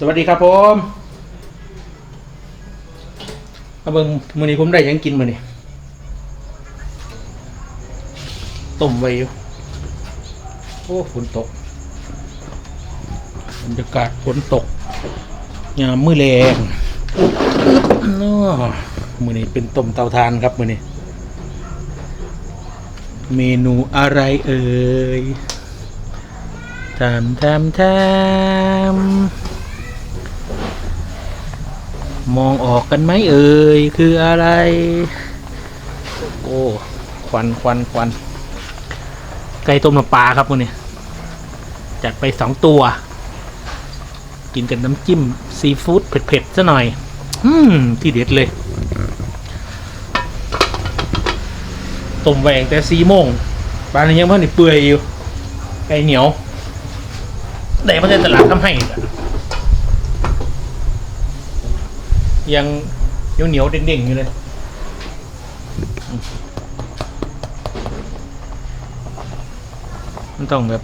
สวัสดีครับผมเอาเบิงมือนี้ผมได้ยังกินมือนี้ต้มไว้อยู่โอ้ฝนตกบรรยากาศฝนตกยามมื้อแรงน้อมื้อนี้เป็นต้มเตาถ่านครับมือนี้เมนูอะไรเอ่ยทำทำทำ มองออกกันไหมเอ่ย คืออะไร โอ้ ควันควันควันไก่ต้มน้ำปลาครับวันนี้จัดไปสองตัว กินกับน้ำจิ้ม ซีฟู้ดเผ็ดๆซะหน่อย อืม ที่เด็ดเลย ต้มแหวงแต่สีโมงปลาในยังเพิ่นนี่เปื่อยอยู่ ไก่เหนียวแต่มาจากตลาดทำให้อีกอะ ยังเหนียวเหนียวเด้งๆอยู่เลยมันต้องแบบ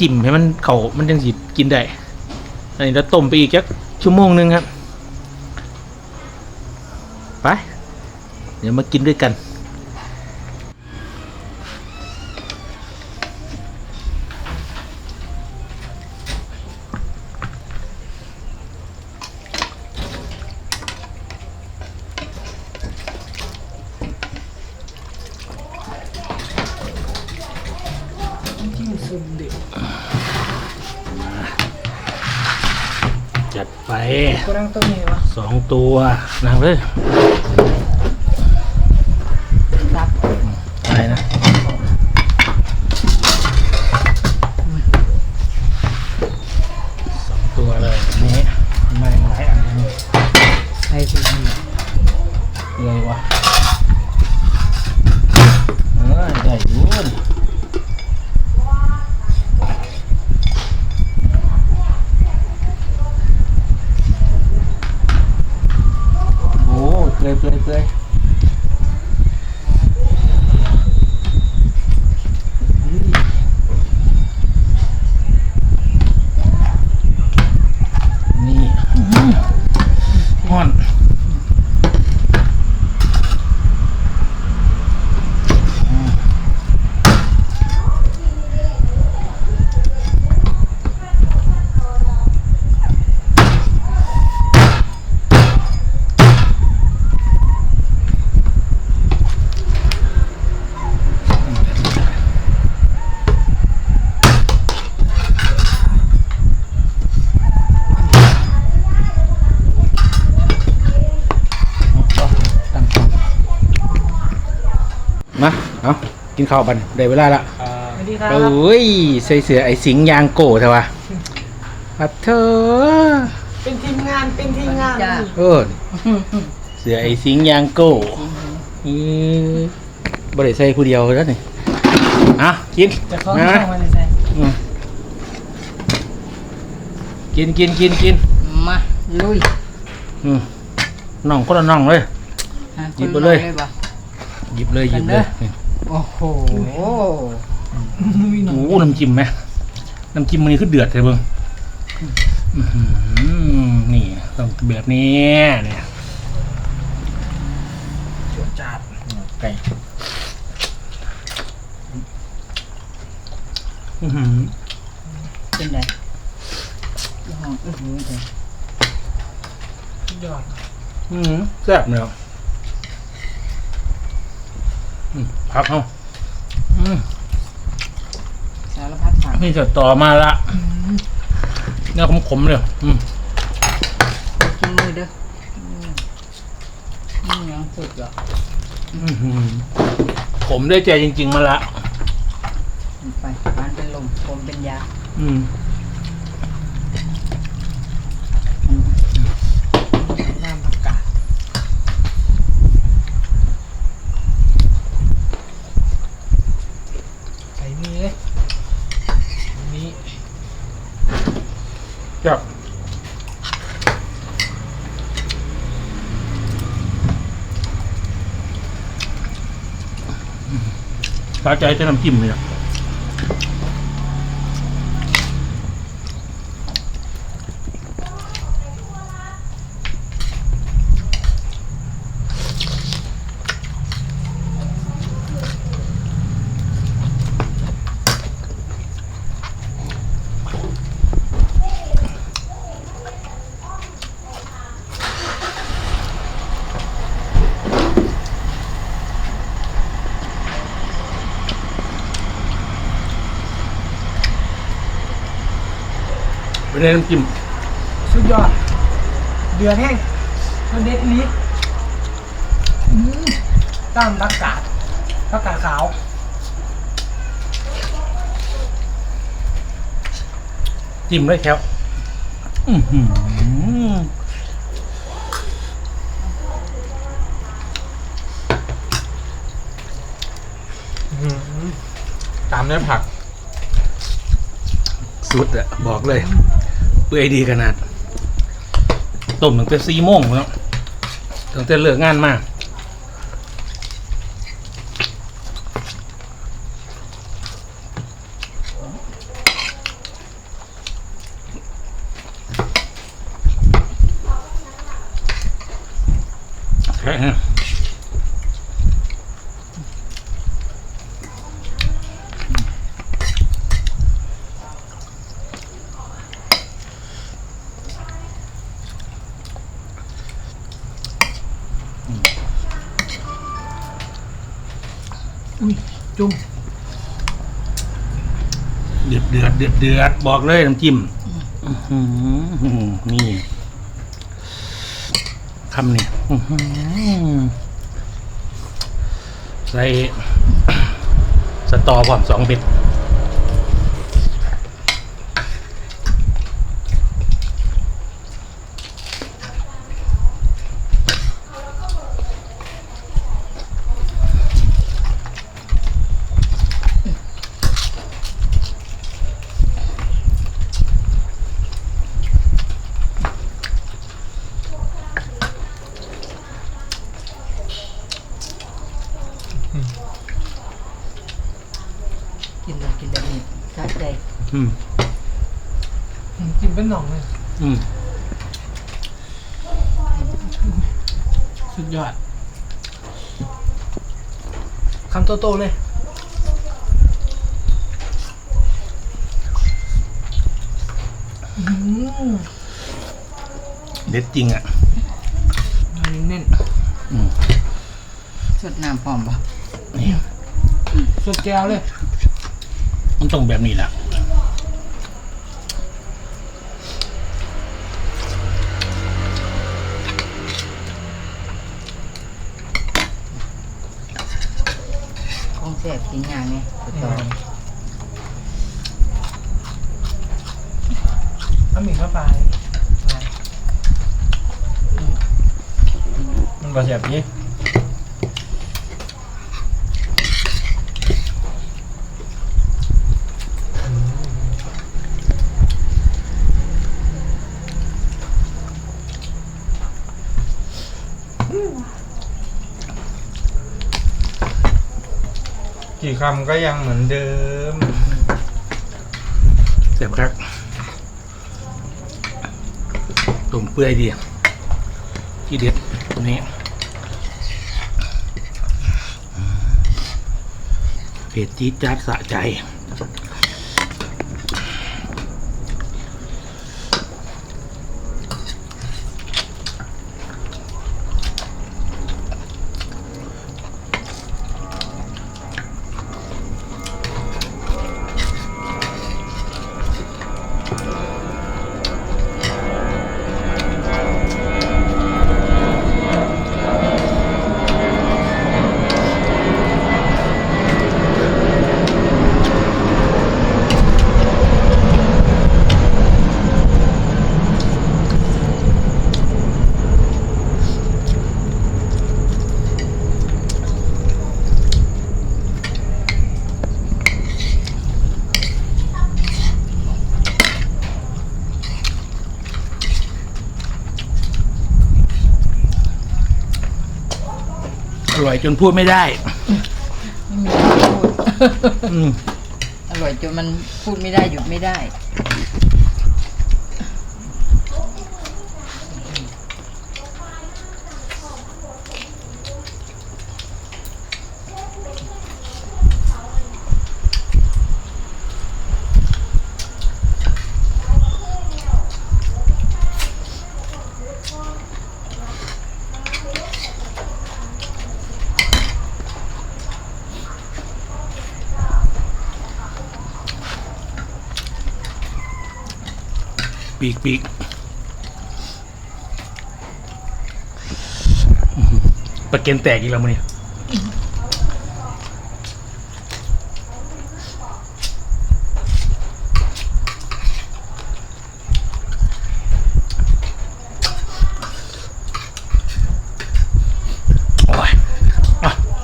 จิ้มให้มันเขามันยังสิกินได้ อันนี้เราต้มไปอีกจักชั่วโมงนึงครับ ไป เดี๋ยวมากินด้วยกัน จัดไปสองตัวนั่งเลย Sedap. อะไรนะสองตัวเลยอันนี้ไม่หลายอันนี้ Hai sini เลยวะเออได้ยุ่นโอ้เปลยเปลยเปลยนี่อื้อหือห่อน มาเอากินข้าวบันได้เวลาละ Jadi โอ kalau ้ยใส่เสือไอ้สิงยางโก้เถอะวะปัดเธอ pentingan pentingan เออเสือไอ้สิงยางโก้นี่บริใส่ผู้เดียวแล้วนี่อะกินจะคล้องมาเข้ามาเลยใส่อืมกินกินกินกินมาลุยอืมน่องก็ละน่องเลยอะหยิบไปเลยคุณบ่ หยิบเลยหยิบเลยโอ้โหโอ้โหน้ำจิ้มไหมน้ำจิ้มมันนี่คือเดือดเลยเบิ้งอื้อหือนี่ต้องแบบนี้เนี่ยจวดจัดไก่อื้อหือเป็นไงยี่ห้ออื้อหือเลยยอดอืมแซ่บเนี่ยอืม พักเอาอืมสารพัดผักนี่จะต่อมาละเนื้อขมๆเลยอืมกินมือเด้ออืมนี่ยังสุดเหรออื้อหือผมได้ใจจริง ๆ มาละ ไปร้านเป็นลมผมเป็นยา อืม น้ำผักกาด ใส่นี่เลยนี่จับ สาใจจะน้ำจิ้มเลย เป็นไงน้ำจิ้มสุดยอด เดือดแห้งมันเด็ดนี้อืมตั้มผักกาดผักกาดขาว จิ้มเลยครับอื้อหือตามด้วยผัก สุดอะบอกเลย เปื่อยดีขนาดต้มตั้งแต่สี่โมงแล้วตั้งแต่เลิกงานมากแค่ อุ้ยจุ่มเดือดเดือดเดือดเดือดบอกเลยน้ำจิ้มอื้อหือนี่คำนี่อื้อหือใส่สตอพร้อมสองเบ็ด กินเลยกินแบบนี้สะใจ อืมอืมกินเป็นหน่องเลยอืมสุดยอดคำโตๆเลยอืมเด็ดจริงอะเน้นอืมสดน้ำพร้อมปะนี่ๆสุดแก้วเลย มันต้องแบบนี้แหละ องแซ่บกินอย่างไงสตอน้ำหมิ่นเข้าไปมันก็แบบนี้ คำก็ยังเหมือนเดิมเสียบครับตุ่มเปื่อยดีที่เด็ดตัวนี้เผ็ดจี๊ดจ๊าดสะใจ อร่อยจนพูดไม่ได้ ไม่มีอะไรพูด อืม อร่อยจนมันพูดไม่ได้หยุดไม่ได้ ปีกปีกปลาเกนแตกอีกแล้วมั้งเนี่ย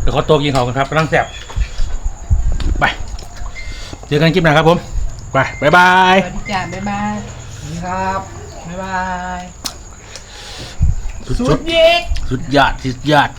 เดี๋ยวขอตัวกินเขากันครับกำลังแสบไป เจอกันคลิปหน้าครับผม ไป บ๊ายบาย สวัสดีจ้าบ๊ายบาย สวัสดีครับ บ๊ายบาย สุดสุดยิกสุดยอดสุดยอด